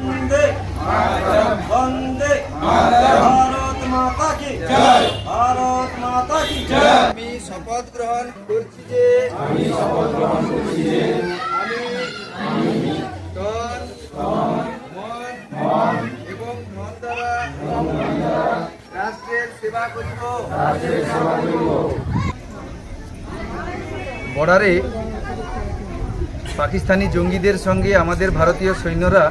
বন্দে বন্দে ভারত মাতা কি ভারত মাতা কি আমি শপথ গ্রহণ করছি যে আমি শপথ গ্রহণ করছি যে আমি মন এবং মন রাষ্ট্রের সেবা করিব বর্ডারে পাকিস্তানি জঙ্গিদের সঙ্গে আমাদের ভারতীয় সৈন্যরা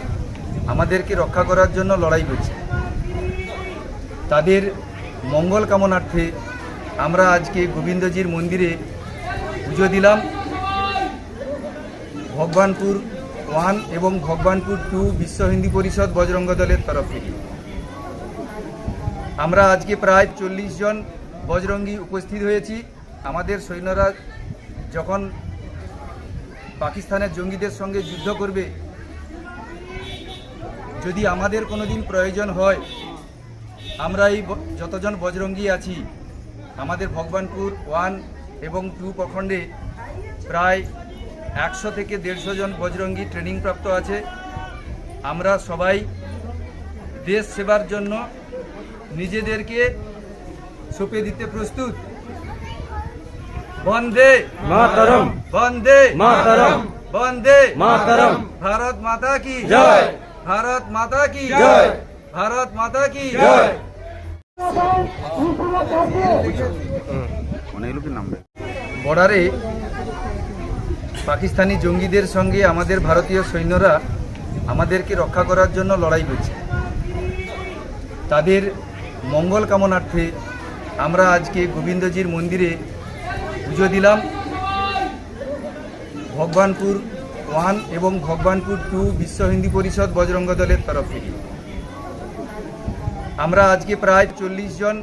আমাদেরকে রক্ষা করার জন্য লড়াই করছে। তাদের মঙ্গল কামনার্থে আমরা আজকে গোবিন্দজির মন্দিরে পুজো দিলাম। ভগবানপুর ওয়ান এবং ভগবানপুর টু বিশ্ব হিন্দু পরিষদ বজরঙ্গ দলের তরফ থেকে। আমরা আজকে প্রায় চল্লিশ জন বজরঙ্গি উপস্থিত হয়েছি। আমাদের সৈন্যরা যখন পাকিস্তানের জঙ্গিদের সঙ্গে যুদ্ধ করবে। যদি আমাদের কোনো দিন প্রয়োজন হয়, আমরা এই যতজন বজরঙ্গি আছি, আমাদের ভগবানপুর ওয়ান এবং টু প্রখণ্ডে প্রায় একশো থেকে দেড়শো জন বজরঙ্গি ট্রেনিং প্রাপ্ত আছে। আমরা সবাই দেশ সেবার জন্য নিজেদেরকে সঁপে দিতে প্রস্তুত। বন্দে মাতারম। বন্দে মাতারম। বন্দে মাতারম। ভারত মাতা কি? জয়। ভারত মাতা কি? জয়। ভারত মাতা কি? জয়। অনেকগুলো কি নামবে বর্ডারে পাকিস্তানি জঙ্গিদের সঙ্গে আমাদের ভারতীয় সৈন্যরা আমাদেরকে রক্ষা করার জন্য লড়াই করছে। তাদের মঙ্গল কামনার্থে আমরা আজকে গোবিন্দজির মন্দিরে পুজো দিলাম। ভগবানপুর ওয়ান এবং ভগবানপুর টু বিশ্ব হিন্দু পরিষদ বজরঙ্গ দলের তরফ থেকে। আমরা আজকে প্রায় চল্লিশ জন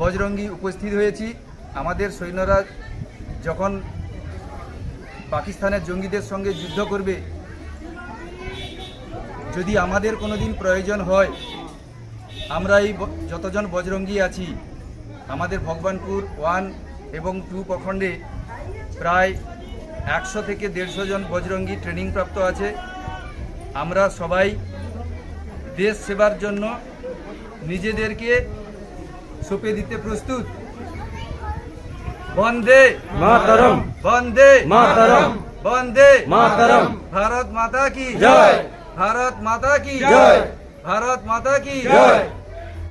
বজরঙ্গি উপস্থিত হয়েছি। আমাদের সৈন্যরা যখন পাকিস্তানের জঙ্গিদের সঙ্গে যুদ্ধ করবে, যদি আমাদের কোনো দিন প্রয়োজন হয়, আমরা এই যতজন বজরঙ্গি আছি, আমাদের ভগবানপুর ওয়ান এবং টু প্রখণ্ডে প্রায় একশো থেকে দেড়শো জন বজরঙ্গি ট্রেনিং প্রাপ্ত আছে। আমরা সবাই দেশ সেবার জন্য নিজেদেরকে সঁপে দিতে প্রস্তুত। বন্দে। মাতারম। বন্দে। মাতারম। বন্দে। মাতারম। ভারত মাতা কি জয়। ভারত মাতা কি জয়। ভারত মাতা কি জয়।